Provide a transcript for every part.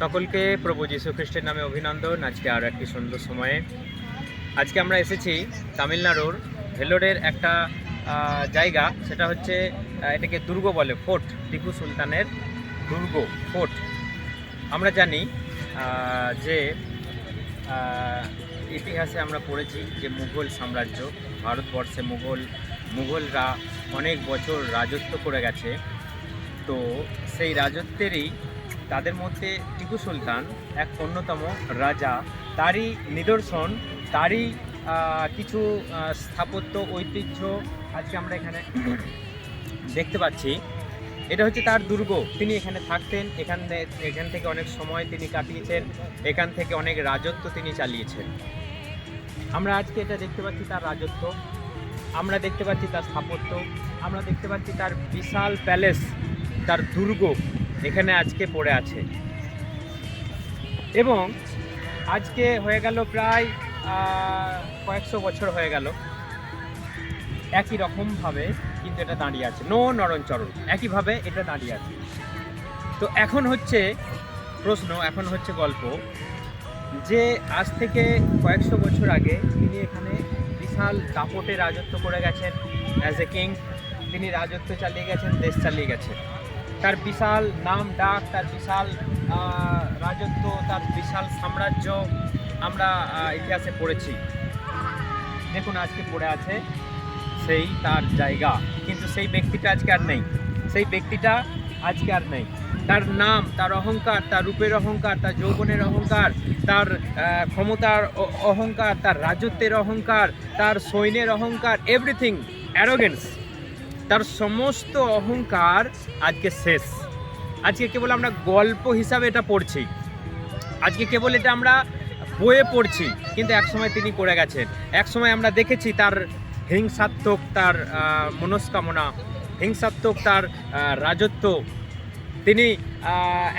সকলকে প্রভু যীশু খ্রিস্টের নামে অভিনন্দন। আজকে আরও একটি সুন্দর সময়ে। আজকে আমরা এসেছি তামিলনাড়ুর ভেলোরের একটা জায়গা। সেটা হচ্ছে এটাকে দুর্গ বলে ফোর্ট টিপু সুলতানের দুর্গ। ফোর্ট। আমরা জানি যে ইতিহাসে আমরা পড়েছি যে মুঘল সাম্রাজ্য ভারতবর্ষে মুঘল মুঘলরা অনেক বছর রাজত্ব করে গেছে। তো সেই রাজত্বেরই তাদের মধ্যে টিপু সুলতান এক অন্যতম রাজা। তারই নিদর্শন, তারই কিছু স্থাপত্য, ঐতিহ্য আজকে আমরা এখানে দেখতে পাচ্ছি। এটা হচ্ছে তার দুর্গ। তিনি এখানে থাকতেন, এখান এখান থেকে অনেক সময় তিনি কাটিয়েছেন, এখান থেকে অনেক রাজত্ব তিনি চালিয়েছেন। আমরা আজকে এটা দেখতে পাচ্ছি তার রাজত্ব। আমরা দেখতে পাচ্ছি তার স্থাপত্য। আমরা দেখতে পাচ্ছি তার বিশাল প্যালেস, তার দুর্গ। এখানে আজকে পড়ে আছে। এবং আজকে হয়ে গেল প্রায় কয়েকশো বছর হয়ে গেল। একই রকমভাবে কিন্তু এটা দাঁড়িয়ে আছে। নো নরণচরণ একইভাবে এটা দাঁড়িয়ে আছে। তো এখন হচ্ছে প্রশ্ন, এখন হচ্ছে গল্প যে আজ থেকে কয়েকশো বছর আগে তিনি এখানে বিশাল দাপটে রাজত্ব করে গেছেন। অ্যাজ এ কিং তিনি রাজত্ব চালিয়ে গেছেন, দেশ চালিয়ে গেছেন। তার বিশাল নাম ডাক, তার বিশাল রাজত্ব, তার বিশাল সাম্রাজ্য আমরা ইতিহাসে পড়েছি। দেখুন, আজকে পড়ে আছে সেই তার জায়গা। কিন্তু সেই ব্যক্তিটা আজকে আর নেই। সেই ব্যক্তিটা আজকে আর নেই। তার নাম, তার অহংকার, তার রূপের অহংকার, তার যৌবনের অহংকার, তার ক্ষমতার অহংকার, তার রাজত্বের অহংকার, তার সৈন্যের অহংকার এভরিথিং অ্যারোগেন্স তার সমস্ত অহংকার আজকে শেষ। আজকে কেবল আমরা গল্প হিসাবে এটা পড়ছি। আজকে কেবল এটা আমরা বইয়ে পড়ছি, কিন্তু একসময় তিনি করে গেছেন। একসময় আমরা দেখেছি তার হিংসাত্মক, তার মনস্কামনা, হিংসাত্মক, তার রাজত্ব। তিনি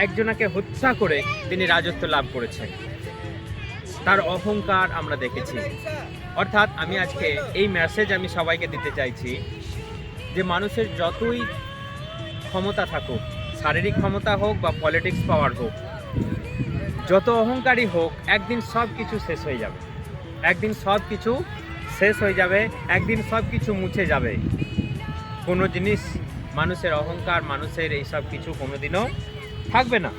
একজনাকে হত্যা করে তিনি রাজত্ব লাভ করেছেন। তার অহংকার আমরা দেখেছি। অর্থাৎ আমি আজকে এই মেসেজ আমি সবাইকে দিতে চাইছি যে মানুষের যতই ক্ষমতা থাকুক, শারীরিক ক্ষমতা হোক বা পলিটিক্স পাওয়ার হোক, যত অহংকারী হোক, একদিন সব কিছু শেষ হয়ে যাবে। একদিন সব কিছু শেষ হয়ে যাবে, একদিন সব কিছু মুছে যাবে। কোনো জিনিস, মানুষের অহংকার, মানুষের এই সব কিছু কোনোদিনও থাকবে না।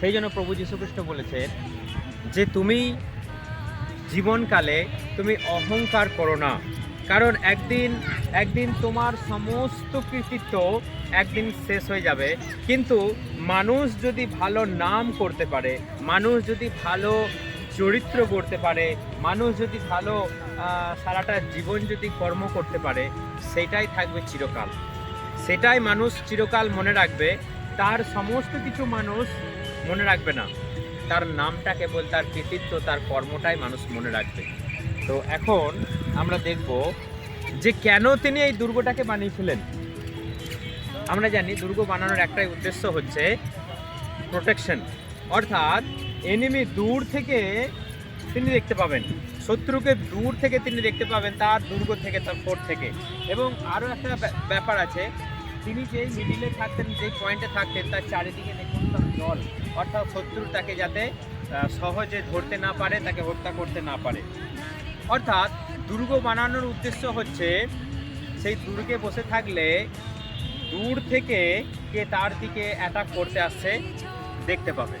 সেই জন্য প্রভু যীশুখ্রিস্ট বলেছেন যে, তুমি জীবনকালে তুমি অহংকার করো না। কারণ একদিন একদিন তোমার সমস্ত কৃতিত্ব একদিন শেষ হয়ে যাবে। কিন্তু মানুষ যদি ভালো নাম করতে পারে, মানুষ যদি ভালো চরিত্র করতে পারে, মানুষ যদি ভালো সারাটা জীবন যদি কর্ম করতে পারে, সেটাই থাকবে চিরকাল। সেটাই মানুষ চিরকাল মনে রাখবে। তার সমস্ত কিছু মানুষ মনে রাখবে না। তার নামটা কেবল তার কৃতিত্ব, তার কর্মটাই মানুষ মনে রাখবে। তো এখন আমরা দেখব যে কেন তিনি এই দুর্গটাকে বানিয়েছিলেন। আমরা জানি দুর্গ বানানোর একটাই উদ্দেশ্য হচ্ছে প্রোটেকশন অর্থাৎ এনিমি দূর থেকে তিনি দেখতে পাবেন। শত্রুকে দূর থেকে তিনি দেখতে পাবেন, তার দুর্গ থেকে, তার ফোর্ট থেকে। এবং আরও একটা ব্যাপার আছে, তিনি যেই মিডিলে থাকতেন, যেই পয়েন্টে থাকতেন, তার চারিদিকে দেখুন জল। অর্থাৎ শত্রু তাকে যাতে সহজে ধরতে না পারে, তাকে হত্যা করতে না পারে। অর্থাৎ দুর্গ বানানোর উদ্দেশ্য হচ্ছে সেই দুর্গে বসে থাকলে দূর থেকে কে তার দিকে অ্যাটাক করতে আসছে দেখতে পাবে।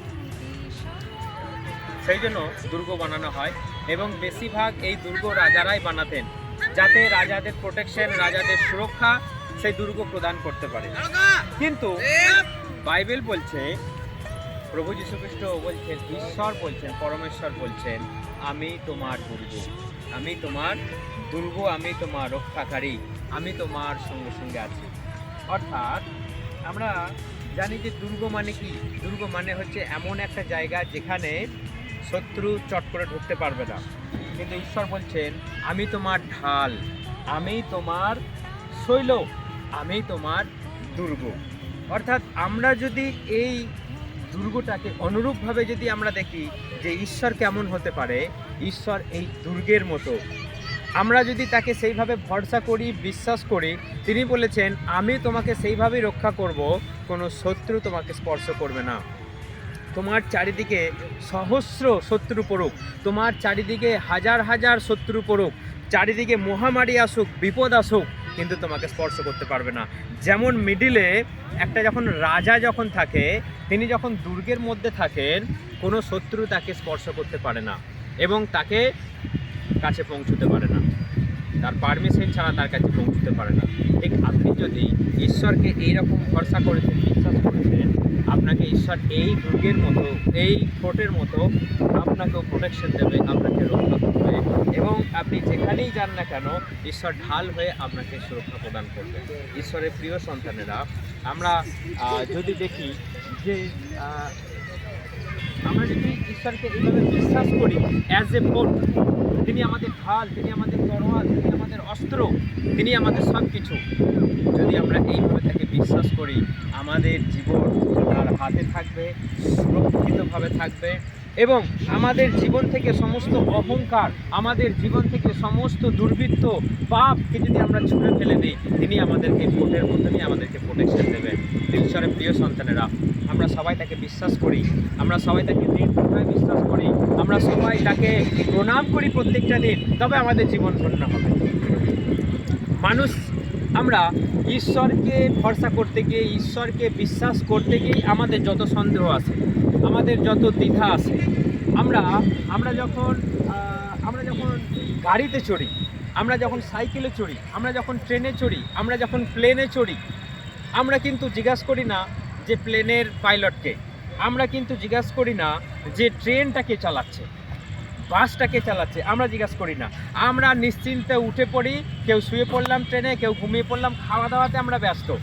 সেই জন্য দুর্গ বানানো হয় এবং বেশিরভাগ এই দুর্গ রাজারাই বানাতেন যাতে রাজাদের প্রোটেকশন রাজাদের সুরক্ষা সেই দুর্গ প্রদান করতে পারে। কিন্তু বাইবেল বলছে, প্রভু যীশুখ্রিস্ট বলছেন, ঈশ্বর বলছেন, পরমেশ্বর বলছেন, আমি তোমার দুর্গ। আমি তোমার দুর্গ, আমি তোমার রক্ষাকারী, আমি তোমার সঙ্গে সঙ্গে আছি। অর্থাৎ, আমরা জানি যে দুর্গ মানে কি? দুর্গ মানে হচ্ছে এমন একটা জায়গা যেখানে শত্রু চট করে ঢুকতে পারবে না। কিন্তু ঈশ্বর বলছেন, আমি তোমার ঢাল, আমি তোমার শৈল, আমি তোমার দুর্গ। অর্থাৎ, আমরা যদি এই দুর্গটাকে অনুরূপভাবে যদি আমরা দেখি যে ঈশ্বর কেমন হতে পারে, ঈশ্বর এই দুর্গের মতো। আমরা যদি তাকে সেইভাবে ভরসা করি, বিশ্বাস করি, তিনি বলেছেন, আমি তোমাকে সেইভাবেই রক্ষা করব, কোনো শত্রু তোমাকে স্পর্শ করবে না। তোমার চারিদিকে সহস্র শত্রু পড়ুক, তোমার চারিদিকে হাজার হাজার শত্রু পড়ুক, চারিদিকে মহামারী আসুক, বিপদ আসুক, কিন্তু তোমাকে স্পর্শ করতে পারবে না। যেমন মিডিলে একটা যখন রাজা যখন থাকে তিনি যখন দুর্গের মধ্যে থাকেন, কোনো শত্রু তাকে স্পর্শ করতে পারে না এবং তাকে কাছে পৌঁছতে পারে না। তার পারমিশন ছাড়া তার কাছে পৌঁছতে পারে না। ঠিক আপনি যদি ঈশ্বরকে এইরকম ভরসা করেছেন বিশ্বাস করেছেন আপনাকে ঈশ্বর এই দুর্গের মতো, এই ফোর্টের মতো আপনাকেও প্রোটেকশন দেবে, আপনাকে রক্ষা করবে এবং আপনি যেখানেই যান না কেন, ঈশ্বর ঢাল হয়ে আপনাকে সুরক্ষা প্রদান করবে। ঈশ্বরের প্রিয় সন্তানেরা, আমরা যদি দেখি যে আমরা যদি ঈশ্বরকে এইভাবে বিশ্বাস করি অ্যাজ এ ফোর্ট তিনি আমাদের ঢাল, তিনি আমাদের তরোয়াল, তিনি আমাদের অস্ত্র, তিনি আমাদের সব কিছু যদি আমরা এইভাবে তাকে বিশ্বাস করি, আমাদের জীবন তার হাতে থাকবে, সুরক্ষিতভাবে থাকবে, এবং আমাদের জীবন থেকে সমস্ত অহংকার, আমাদের জীবন থেকে সমস্ত দুর্বৃত্ত পাপকে যদি আমরা ছুঁড়ে ফেলে দিই, তিনি আমাদেরকে ভোটের মতনই আমাদেরকে প্রোটেকশন দেবেন। ঈশ্বরের প্রিয় সন্তানেরা আমরা সবাই তাকে বিশ্বাস করি, আমরা সবাই তাকে নির্ভয় বিশ্বাস করি, আমরা সবাই তাকে প্রণাম করি প্রত্যেকটা দিন, তবে আমাদের জীবন ধন্য হবে। মানুষ, আমরা ঈশ্বরকে ভরসা করতে গিয়ে, ঈশ্বরকে বিশ্বাস করতে গিয়েই আমাদের যত সন্দেহ আছে, আমাদের যত দ্বিধা আছে, আমরা আমরা যখন আমরা যখন গাড়িতে চড়ি, আমরা যখন সাইকেলে চড়ি, আমরা যখন ট্রেনে চড়ি, আমরা যখন প্লেনে চড়ি, আমরা কিন্তু জিজ্ঞাসা করি না যে প্লেনের পাইলটকে। আমরা কিন্তু জিজ্ঞাসা করি না যে ট্রেনটাকে চালাচ্ছে বাসটাকে চালাচ্ছে, আমরা জিজ্ঞাসা করি না। আমরা নিশ্চিন্তে উঠে পড়ি, কেউ শুয়ে পড়লাম ট্রেনে, কেউ ঘুমিয়ে পড়লাম খাওয়া দাওয়াতে আমরা ব্যস্ত।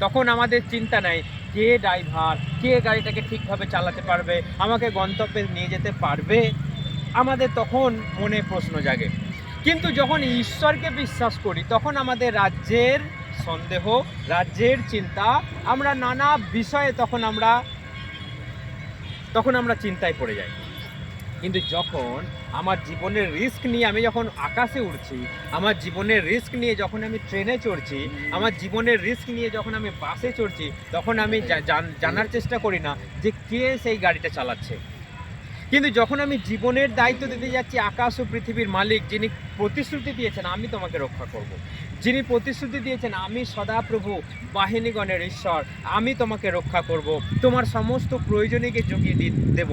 তখন আমাদের চিন্তা নেই, কে ড্রাইভার, কে গাড়িটাকে ঠিকভাবে চালাতে পারবে, আমাকে গন্তব্যে নিয়ে যেতে পারবে? আমাদের তখন মনে প্রশ্ন জাগে। কিন্তু যখন ঈশ্বরকে বিশ্বাস করি, তখন আমাদের রাজ্যের সন্দেহ রাজ্যের চিন্তা। আমরা নানা বিষয়ে তখন আমরা তখন আমরা চিন্তায় পড়ে যাই। কিন্তু যখন আমার জীবনের রিস্ক নিয়ে আমি যখন আকাশে উঠছি আমার জীবনের রিস্ক নিয়ে যখন আমি ট্রেনে চড়ছি আমার জীবনের রিস্ক নিয়ে যখন আমি বাসে চড়ছি তখন আমি জানার চেষ্টা করি না যে কে সেই গাড়িটা চালাচ্ছে। কিন্তু যখন আমি জীবনের দায়িত্ব দিতে যাচ্ছি আকাশ ও পৃথিবীর মালিক, যিনি প্রতিশ্রুতি দিয়েছেন, আমি তোমাকে রক্ষা করব। যিনি প্রতিশ্রুতি দিয়েছেন, আমি সদাপ্রভু, বাহিনীগণের ঈশ্বর, আমি তোমাকে রক্ষা করব। তোমার সমস্ত প্রয়োজনীয়কে জুগিয়ে দেব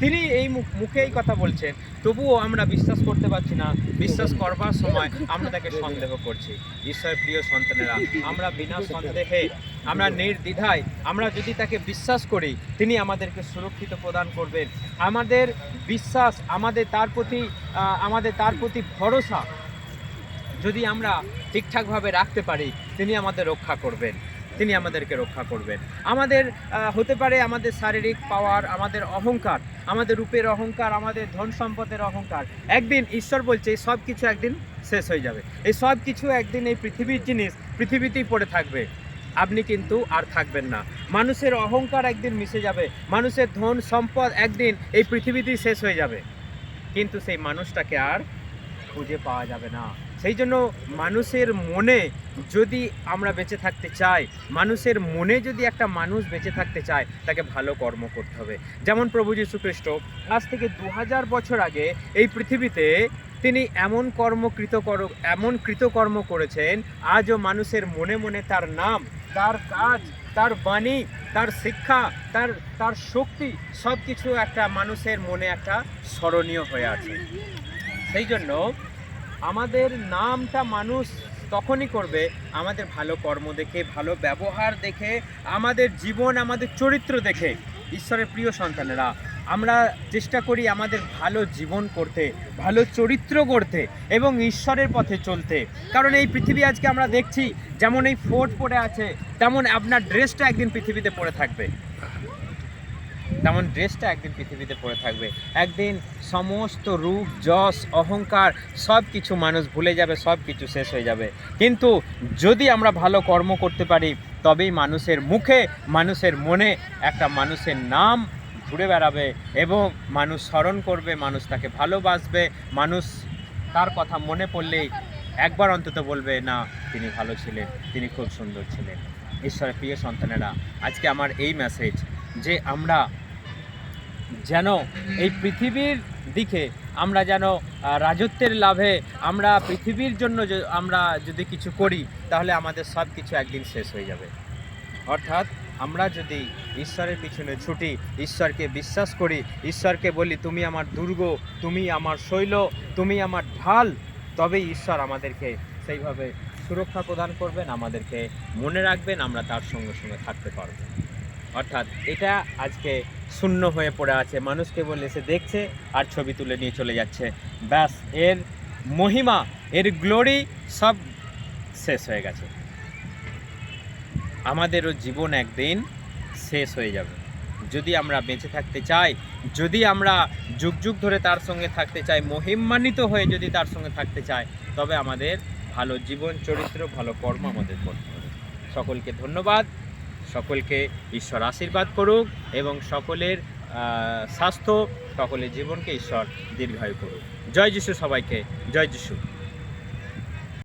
তিনি এই মুখ- এই কথা বলছেন। তবুও আমরা বিশ্বাস করতে পারছি না। বিশ্বাস করবার সময় আমরা তাকে সন্দেহ করছি। ঈশ্বরের প্রিয় সন্তানেরা, আমরা বিনা সন্দেহে, আমরা নির্দ্বিধায়, আমরা যদি তাকে বিশ্বাস করি, তিনি আমাদেরকে সুরক্ষিত প্রদান করবেন। আমাদের বিশ্বাস, আমাদের তার প্রতি আমাদের তার প্রতি ভরসা যদি আমরা ঠিকঠাকভাবে রাখতে পারি, তিনি আমাদের রক্ষা করবেন। তিনি আমাদেরকে রক্ষা করবেন। আমাদের হতে পারে আমাদের শারীরিক পাওয়ার, আমাদের অহংকার, আমাদের রূপের অহংকার, আমাদের ধন সম্পদের অহংকার। একদিন ঈশ্বর বলছে, এই সব কিছু একদিন শেষ হয়ে যাবে। এই সব কিছু একদিন এই পৃথিবীর জিনিস, পৃথিবীতেই পড়ে থাকবে। আপনি কিন্তু আর থাকবেন না। মানুষের অহংকার একদিন মিশে যাবে। মানুষের ধন সম্পদ একদিন এই পৃথিবীতেই শেষ হয়ে যাবে। কিন্তু সেই মানুষটাকে আর খুঁজে পাওয়া যাবে না। সেই জন্য মানুষের মনে যদি আমরা বেঁচে থাকতে চাই, মানুষের মনে যদি একটা মানুষ বেঁচে থাকতে চায়, তাকে ভালো কর্ম করতে হবে। যেমন প্রভু যীশু খ্রিস্ট আজ থেকে দু হাজার বছর আগে এই পৃথিবীতে তিনি এমন কর্ম কৃতকর এমন কৃতকর্ম করেছেন, আজও মানুষের মনে মনে তার নাম, তার কাজ, তার বাণী, তার শিক্ষা, তার তার শক্তি সব কিছু একটা মানুষের মনে একটা স্মরণীয় হয়ে আছে। সেই জন্য আমাদের নামটা মানুষ তখনই করবে। আমাদের ভালো কর্ম দেখে, ভালো ব্যবহার দেখে, আমাদের জীবন, আমাদের চরিত্র দেখে। ঈশ্বরের প্রিয় সন্তানেরা, আমরা চেষ্টা করি আমাদের ভালো জীবন করতে, ভালো চরিত্র করতে এবং ঈশ্বরের পথে চলতে। কারণ এই পৃথিবী আজকে আমরা দেখছি, যেমন এই ফোর্ট পড়ে আছে, তেমন আপনার ড্রেসটা একদিন পৃথিবীতে পড়ে থাকবে। তেমন ড্রেসটা একদিন পৃথিবীতে পড়ে থাকবে। একদিন সমস্ত রূপ, যশ, অহংকার সব কিছু মানুষ ভুলে যাবে সব কিছু শেষ হয়ে যাবে। কিন্তু যদি আমরা ভালো কর্ম করতে পারি, তবেই মানুষের মুখে, মানুষের মনে একটা মানুষের নাম ঘুরে বেড়াবে এবং মানুষ স্মরণ করবে, মানুষ তাকে ভালোবাসবে, মানুষ তার কথা মনে পড়লেই একবার অন্তত বলবে, না, তিনি ভালো ছিলেন, তিনি খুব সুন্দর ছিলেন। ঈশ্বরের প্রিয় সন্তানেরা, আজকে আমার এই মেসেজ যে আমরা যেন এই পৃথিবীর দিকে আমরা যেন রাজত্বের লাভে আমরা পৃথিবীর জন্য আমরা যদি কিছু করি, তাহলে আমাদের সব কিছু একদিন শেষ হয়ে যাবে। অর্থাৎ আমরা যদি ঈশ্বরের পিছনে ছুটি, ঈশ্বরকে বিশ্বাস করি, ঈশ্বরকে বলি, তুমি আমার দুর্গ, তুমি আমার শৈল, তুমি আমার ঢাল, তবেই ঈশ্বর আমাদেরকে সেইভাবে সুরক্ষা প্রদান করবেন, আমাদেরকে মনে রাখবেন, আমরা তার সঙ্গে সঙ্গে থাকতে পারব। অর্থাৎ এটা আজকে শূন্য হয়ে পড়ে আছে। মানুষ কেবল এসে দেখছে আর ছবি তুলে নিয়ে চলে যাচ্ছে। ব্যাস, এর মহিমা, এর গ্লোরি সব শেষ হয়ে গেছে। আমাদেরও জীবন একদিন শেষ হয়ে যাবে। যদি আমরা বেঁচে থাকতে চাই, যদি আমরা যুগ যুগ ধরে তার সঙ্গে থাকতে চাই, মহিমান্বিত হয়ে যদি তার সঙ্গে থাকতে চাই, তবে আমাদের ভালো জীবন, চরিত্র, ভালো কর্ম আমাদের করতে হবে। সকলকে ধন্যবাদ। সকলকে ঈশ্বর আশীর্বাদ করুক এবং সকলের স্বাস্থ্য, সকলের জীবনকে ঈশ্বর দীর্ঘায়ু করুক। জয় যিশু সবাইকে। জয় যিশু।